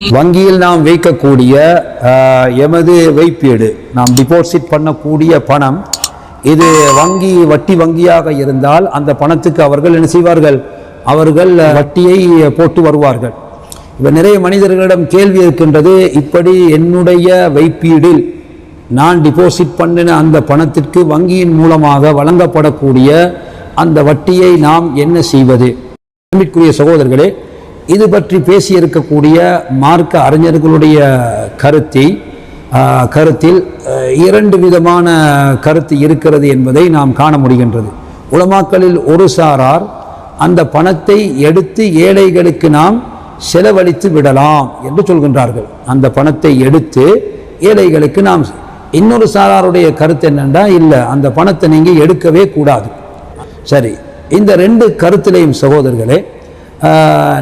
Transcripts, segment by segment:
வங்கியில் நாம் வைக்கக்கூடிய எமது வைப்பீடு நாம் டிபாசிட் பண்ணக்கூடிய பணம் இது வங்கி வட்டி வங்கியாக இருந்தால் அந்த பணத்துக்கு அவர்கள் என்ன செய்வார்கள்? அவர்கள் வட்டியை போட்டு வருவார்கள். இப்போ நிறைய மனிதர்களிடம் கேள்வி இருக்கின்றது இப்படி என்னுடைய வைப்பீடில் நான் டிபாசிட் பண்ணின அந்த பணத்திற்கு வங்கியின் மூலமாக வழங்கப்படக்கூடிய அந்த வட்டியை நாம் என்ன செய்வது? அன்பிற்குரிய சகோதரர்களே இது பற்றி பேசியிருக்கக்கூடிய மார்க்க அறிஞர்களுடைய கருத்தை கருத்தில் இரண்டு விதமான கருத்து இருக்கிறது என்பதை நாம் காண முடிகின்றது. உலமாக்களில் ஒரு சாரார் அந்த பணத்தை எடுத்து ஏழைகளுக்கு நாம் செலவழித்து விடலாம் என்று சொல்கின்றார்கள். அந்த பணத்தை எடுத்து ஏழைகளுக்கு நாம் இன்னொரு சாராருடைய கருத்து என்னென்னா இல்லை அந்த பணத்தை நீங்கள் எடுக்கவே கூடாது. சரி இந்த ரெண்டு கருத்திலையும் சகோதரர்களே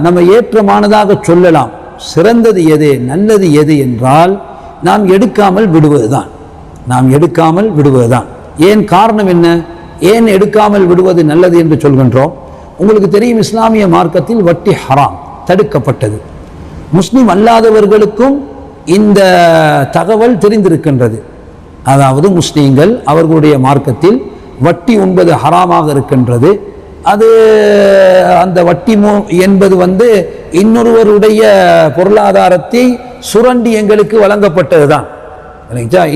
நம்ம ஏற்றமானதாக சொல்லலாம். சிறந்தது எது நல்லது எது என்றால் நாம் எடுக்காமல் விடுவதுதான். நாம் எடுக்காமல் விடுவதுதான். ஏன் காரணம் என்ன? ஏன் எடுக்காமல் விடுவது நல்லது என்று சொல்கின்றோம். உங்களுக்கு தெரியும் இஸ்லாமிய மார்க்கத்தில் வட்டி ஹராம் தடுக்கப்பட்டது. முஸ்லீம் அல்லாதவர்களுக்கும் இந்த தகவல் தெரிந்திருக்கின்றது. அதாவது முஸ்லீம்கள் அவர்களுடைய மார்க்கத்தில் வட்டி உண்பது ஹராமாக இருக்கின்றது. அது அந்த வட்டி மு என்பது வந்து இன்னொருவருடைய பொருளாதாரத்தை சுரண்டி எங்களுக்கு வழங்கப்பட்டது தான்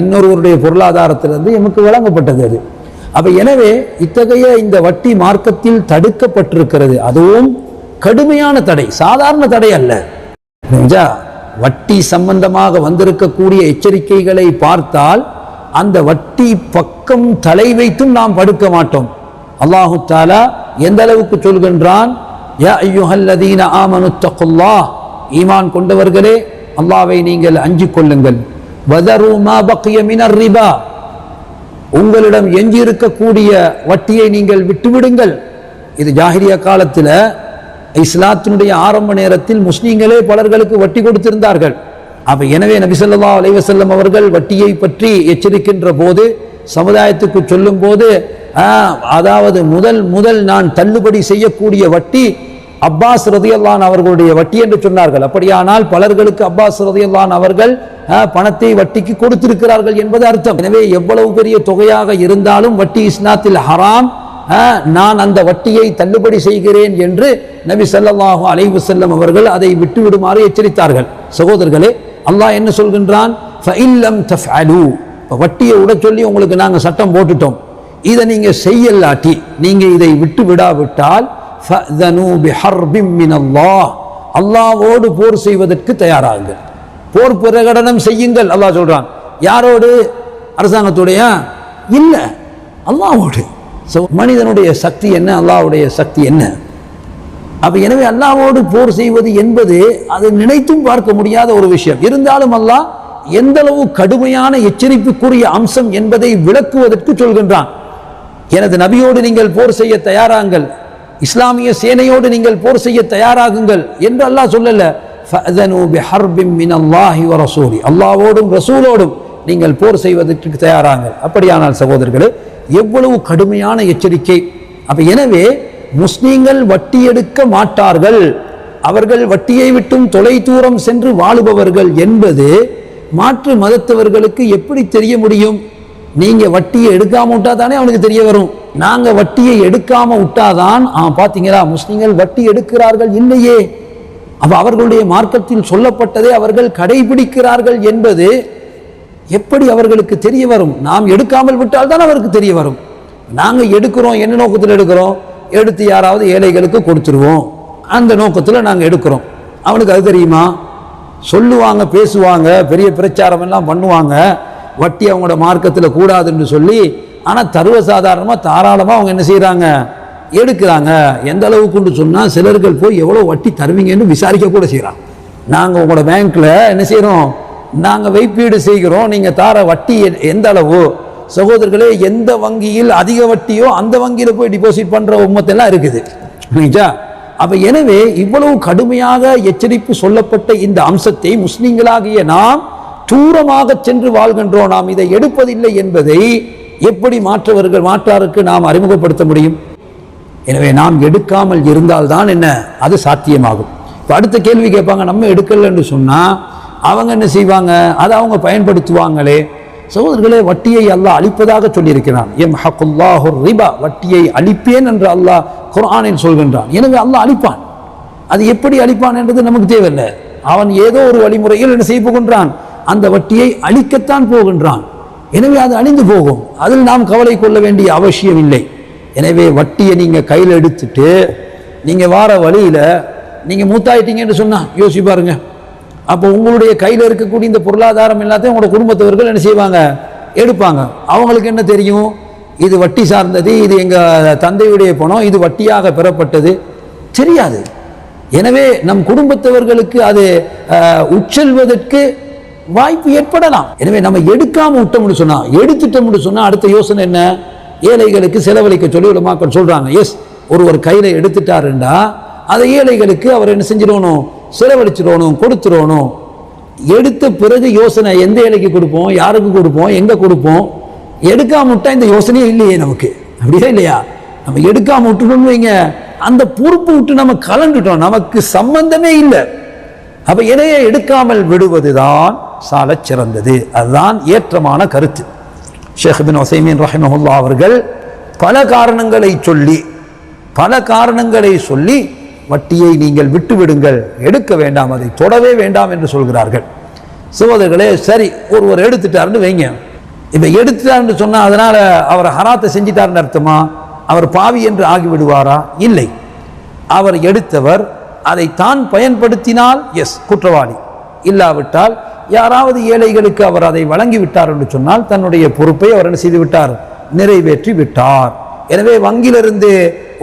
இன்னொருவருடைய பொருளாதாரத்திலிருந்து எமக்கு வழங்கப்பட்டது அது. அப்போ எனவே இத்தகைய இந்த வட்டி மார்க்கத்தில் தடுக்கப்பட்டிருக்கிறது. அதுவும் கடுமையான தடை சாதாரண தடை அல்ல. புரிஞ்சா? வட்டி சம்பந்தமாக வந்திருக்கக்கூடிய எச்சரிக்கைகளை பார்த்தால் அந்த வட்டி பக்கம் தலை வைத்தும் நாம் படுக்க மாட்டோம். அல்லாஹு தாலா எந்த அளவுக்கு சொல்கின்றான்? யா ஈமான் கொண்டவர்களே அல்லாவை நீங்கள் அஞ்சு கொள்ளுங்கள். ரிபா. உங்களிடம் எஞ்சி இருக்கக்கூடிய வட்டியை நீங்கள் விட்டுவிடுங்கள். இது ஜாஹிரியா காலத்தில் இஸ்லாத்தினுடைய ஆரம்ப நேரத்தில் முஸ்லீம்களே பலர்களுக்கு வட்டி கொடுத்திருந்தார்கள். அப்ப எனவே நபிசல்லா அலைவசல்லம் அவர்கள் வட்டியை பற்றி எச்சரிக்கின்ற போது சமுதாயத்துக்கு சொல்லும் போது அதாவது முதல் முதல் நான் தள்ளுபடி செய்யக்கூடிய வட்டி அப்பாஸ் ரதியல்லான் அவர்களுடைய வட்டி என்று சொன்னார்கள். அப்படியானால் பலர்களுக்கு அப்பாஸ் ரதியல்லான் அவர்கள் ஆ, பணத்தை வட்டிக்கு கொடுத்திருக்கிறார்கள் என்பது அர்த்தம். எனவே எவ்வளவு பெரிய தொகையாக இருந்தாலும் வட்டி இஸ்லாத்தில் ஹராம். ஆ, நான் அந்த வட்டியை தள்ளுபடி செய்கிறேன் என்று நபி ஸல்லல்லாஹு அலைவு செல்லம் அவர்கள் அதை விட்டுவிடுமாறு எச்சரித்தார்கள். சகோதரர்களே அல்லாஹ் என்ன சொல்கின்றான்? வட்டியை விட சொல்லி உங்களுக்கு நாங்கள் சட்டம் போட்டுட்டோம். இதை நீங்கள் செய்யலாட்டி நீங்கள் இதை விட்டு விடாவிட்டால் அல்லாவோடு போர் செய்வதற்கு தயாராகுங்கள். போர் பிரகடனம் செய்யுங்கள் அல்லாஹ் சொல்கிறான் யாரோடு? அரசாங்கத்துடைய? இல்லை அல்லாவோடு. So, மனிதனுடைய சக்தி என்ன? அல்லாஹ்வுடைய சக்தி என்ன? அப்போ எனவே அல்லாவோடு போர் செய்வது என்பது அது நினைத்தும் பார்க்க முடியாத ஒரு விஷயம். இருந்தாலும் அல்லாஹ் எந்தளவு கடுமையான எச்சரிப்புக்குரிய அம்சம் என்பதை விளக்குவதற்கு சொல்கின்றான். எனது நபியோடு நீங்கள் போர் செய்ய தயாராங்கள். இஸ்லாமிய சேனையோடு நீங்கள் போர் செய்ய தயாராகுங்கள் என்று அல்லாஹ் சொல்லல. அல்லாவோடும் ரசூலோடும் நீங்கள் போர் செய்வதற்கு தயாராங்கள். அப்படியானால் சகோதரர்களே எவ்வளவு கடுமையான எச்சரிக்கை. அப்போ எனவே முஸ்லீம்கள் வட்டி எடுக்க மாட்டார்கள். அவர்கள் வட்டியை விட்டும் தொலை தூரம் சென்று வாழுபவர்கள் என்பது மாற்று மதத்தவர்களுக்கு எப்படி தெரிய முடியும்? நீங்க வட்டியை எடுக்காம விட்டா தானே அவனுக்கு தெரிய வரும். நாங்க வட்டியை எடுக்காம விட்டாதான் ஆ பாத்தீங்களா முஸ்லிம்கள் வட்டி எடுக்கிறார்கள் இல்லையே. அப்ப அவர்களுடைய மார்க்கத்தில் சொல்லப்பட்டதை அவர்கள் கடைபிடிக்கிறார்கள் என்பது எப்படி அவர்களுக்கு தெரிய வரும்? நாம் எடுக்காமல் விட்டால் தான் அவருக்கு தெரிய வரும். நாங்க எடுக்கிறோம் என்ன நோக்கத்தில் எடுக்கிறோம்? எடுத்து யாராவது ஏழைகளுக்கு கொடுத்துருவோம். அந்த நோக்கத்தில் நாங்கள் எடுக்கிறோம். அவனுக்கு அது தெரியுமா? சொல்லுவாங்க பேசுவாங்க பெரிய பிரச்சாரம் எல்லாம் பண்ணுவாங்க. வட்டி அவங்களோட மார்க்கத்தில் கூடாதுன்னு சொல்லி ஆனால் சர்வசாதாரணமாக தாராளமாக அவங்க என்ன செய்கிறாங்க எடுக்கிறாங்க. எந்த அளவுக்குன்னு சொன்னால் சிலர்கள் போய் எவ்வளோ வட்டி தருவீங்கன்னு விசாரிக்க கூட செய்கிறாங்க நாங்கள் உங்களோட பேங்க்கில் என்ன செய்கிறோம் நாங்கள் வைப்பீடு செய்கிறோம். நீங்கள் தார வட்டி எந்த அளவு? சகோதரர்களே எந்த வங்கியில் அதிக வட்டியோ அந்த வங்கியில் போய் டிபாசிட் பண்ணுற உண்மத்தெல்லாம் இருக்குது. புரியுதா? அப்போ எனவே இவ்வளவு கடுமையாக எச்சரிப்பு சொல்லப்பட்ட இந்த அம்சத்தை முஸ்லீம்களாகிய நாம் தூரமாக சென்று வாழ்கின்றோம். நாம் இதை எடுப்பதில்லை என்பதை எப்படி மாற்றவர்கள் மாற்றாருக்கு நாம் அறிமுகப்படுத்த முடியும்? எனவே நாம் எடுக்காமல் இருந்தால்தான் என்ன? அது சாத்தியமாகும். இப்போ அடுத்த கேள்வி கேட்பாங்க நம்ம எடுக்கலன்னு சொன்னால் அவங்க என்ன செய்வாங்க? அதை அவங்க பயன்படுத்துவாங்களே. சகோதரர்களே வட்டியை அல்லாஹ் அழிப்பதாக சொல்லியிருக்கிறான். எம் ஹக்குல்லாஹு ரிபா வட்டியை அழிப்பேன் என்று அல்லாஹ் குரானில் சொல்கின்றான். எனவே அல்லாஹ் அழிப்பான் அது எப்படி அழிப்பான் என்றது நமக்கு தேவையில்லை. அவன் ஏதோ ஒரு வழிமுறையில் என்ன செய்ய போகின்றான்? அந்த வட்டியை அழிக்கத்தான் போகின்றான். எனவே அது அழிந்து போகும். அதில் நாம் கவலை கொள்ள வேண்டிய அவசியம் இல்லை. எனவே வட்டியை நீங்கள் கையில் எடுத்துட்டு நீங்கள் வார வழியில் நீங்கள் மூத்தாயிட்டீங்கன்னு சொன்னால் யோசிச்சு பாருங்க. அப்போ உங்களுடைய கையில் இருக்கக்கூடிய இந்த பொருளாதாரம் எல்லாத்தையும் உங்களோட குடும்பத்தவர்கள் என்ன செய்வாங்க? எடுப்பாங்க. அவங்களுக்கு என்ன தெரியும்? இது வட்டி சார்ந்தது இது எங்கள் தந்தையுடைய பணம் இது வட்டியாக பெறப்பட்டது. தெரியாது. எனவே நம் குடும்பத்தவர்களுக்கு அது உட்செல்வதற்கு வாய்ப்பு ஏற்படலாம். எனவே நம்ம எடுக்காம விட்டோம்னு சொன்னா எடுத்துட்டோம்னு சொன்னா அடுத்த யோசனை என்ன? ஏழைகளுக்கு செலவழிக்க சொல்லி உலமாக்கள் சொல்றாங்க. எஸ் ஒருவர் கையில எடுத்துட்டாருண்டா அதை ஏழைகளுக்கு அவர் என்ன செஞ்சிடணும்? செலவழிச்சிடணும் கொடுத்துடணும். எடுத்த பிறகு யோசனை எந்த ஏழைக்கு கொடுப்போம்? யாருக்கு கொடுப்போம்? எங்க கொடுப்போம்? எடுக்காம விட்டா இந்த யோசனையே இல்லையே நமக்கு. அப்படியே இல்லையா? நம்ம எடுக்காம விட்டுட்டோம்னு வைங்க. அந்த பொறுப்பு விட்டு நம்ம கலந்துட்டோம். நமக்கு சம்பந்தமே இல்லை. அப்போ இணையை எடுக்காமல் விடுவதுதான் சால சிறந்தது. அதுதான் ஏற்றமான கருத்து. ஷேக் பின் ஒசைமீன் ரஹிமஹுல்லா அவர்கள் பல காரணங்களை சொல்லி பல காரணங்களை சொல்லி வட்டியை நீங்கள் விட்டு விடுங்கள் எடுக்க வேண்டாம் அதை தொடவே வேண்டாம் என்று சொல்கிறார்கள். சகோதரர்களே சரி ஒருவர் எடுத்துட்டாருன்னு வைங்க. இப்போ எடுத்துட்டாருன்னு சொன்னால் அதனால் அவர் ஹராத்தை செஞ்சிட்டாருன்னு அர்த்தமா? அவர் பாவி என்று ஆகிவிடுவாரா? இல்லை. அவர் எடுத்தவர் அதை தான் பயன்படுத்தினால் எஸ் குற்றவாளி. இல்லாவிட்டால் யாராவது ஏழைகளுக்கு அவர் அதை வழங்கி விட்டார் என்று சொன்னால் தன்னுடைய பொறுப்பை அவர் என்ன செய்து விட்டார் நிறைவேற்றி விட்டார் எனவே வங்கியிலிருந்து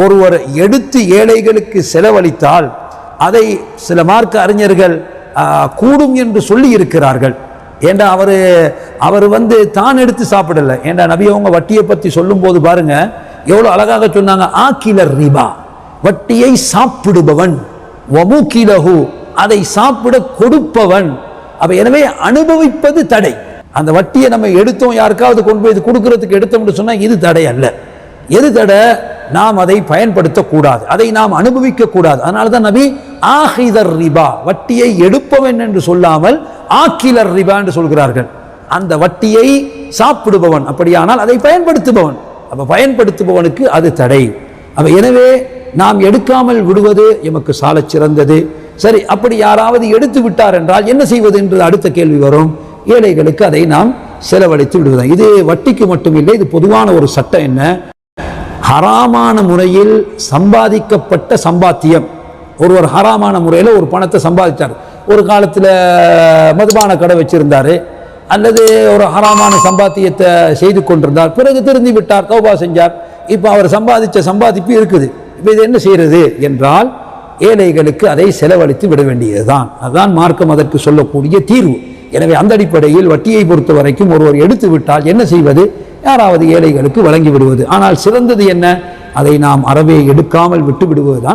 ஒருவர் எடுத்து ஏழைகளுக்கு செலவழித்தால் அதை சில மார்க்க அறிஞர்கள் கூடும் என்று சொல்லி இருக்கிறார்கள் ஏண்டா அவர் அவர் வந்து தான் எடுத்து சாப்பிடல. ஏண்டா நபி அவங்க வட்டியை பற்றி சொல்லும்போது பாருங்க எவ்வளோ அழகாக சொன்னாங்க ஆக்கிலர் ரீபா வட்டியை சாப்பிடுபவன். வமுக்கிலஹு அதை சாப்பிட கொடுப்பவன். அப்ப எனவே அனுபவிப்பது தடை. அந்த வட்டியை நம்ம எடுத்தோம் யாருக்காவது கொண்டு போய் இது கொடுக்கறதுக்கு எடுத்தோம்னு சொன்னால் இது தடை அல்ல. எது தடை? நாம் அதை பயன்படுத்தக்கூடாது. அதை நாம் அனுபவிக்க கூடாது அதனால தான் நபி ஆஹிதர் ரிபா வட்டியை எடுப்பவன் என்று சொல்லாமல் ஆக்கிலர் ரிபா என்று சொல்கிறார்கள். அந்த வட்டியை சாப்பிடுபவன். அப்படியானால் அதை பயன்படுத்துபவன். அப்போ பயன்படுத்துபவனுக்கு அது தடை. அப்போ எனவே நாம் எடுக்காமல் விடுவது எமக்கு சாலச் சிறந்தது. சரி அப்படி யாராவது எடுத்து விட்டார் என்றால் என்ன செய்வது என்று அடுத்த கேள்வி வரும். ஏழைகளுக்கு அதை நாம் செலவழித்து விடுவது இது வட்டிக்கு மட்டும் இல்லை இது பொதுவான ஒரு சட்டம் என்ன? ஹராமான முறையில் சம்பாதிக்கப்பட்ட சம்பாத்தியம். ஒருவர் ஹராமான முறையில் ஒரு பணத்தை சம்பாதித்தார் ஒரு காலத்தில் மதுபான கடை வச்சுருந்தார். அல்லது ஒரு ஹராமான சம்பாத்தியத்தை செய்து கொண்டிருந்தார். பிறகு திருந்தி விட்டார் தௌபா செஞ்சார். இப்போ அவர் சம்பாதிச்ச சம்பாதிப்பு இருக்குது. இது என்ன செய்கிறது என்றால் ஏழைகளுக்கு அதை செலவழித்து விட வேண்டியதுதான். அதுதான் மார்க்கம் அதற்கு சொல்லக்கூடிய தீர்வு. எனவே அந்த அடிப்படையில் வட்டியை பொறுத்த வரைக்கும் ஒருவர் எடுத்து விட்டால் என்ன செய்வது? யாராவது ஏழைகளுக்கு வழங்கி விடுவது. ஆனால் சிறந்தது என்ன? அதை நாம் அறவே எடுக்காமல் விட்டு விடுவதுதான்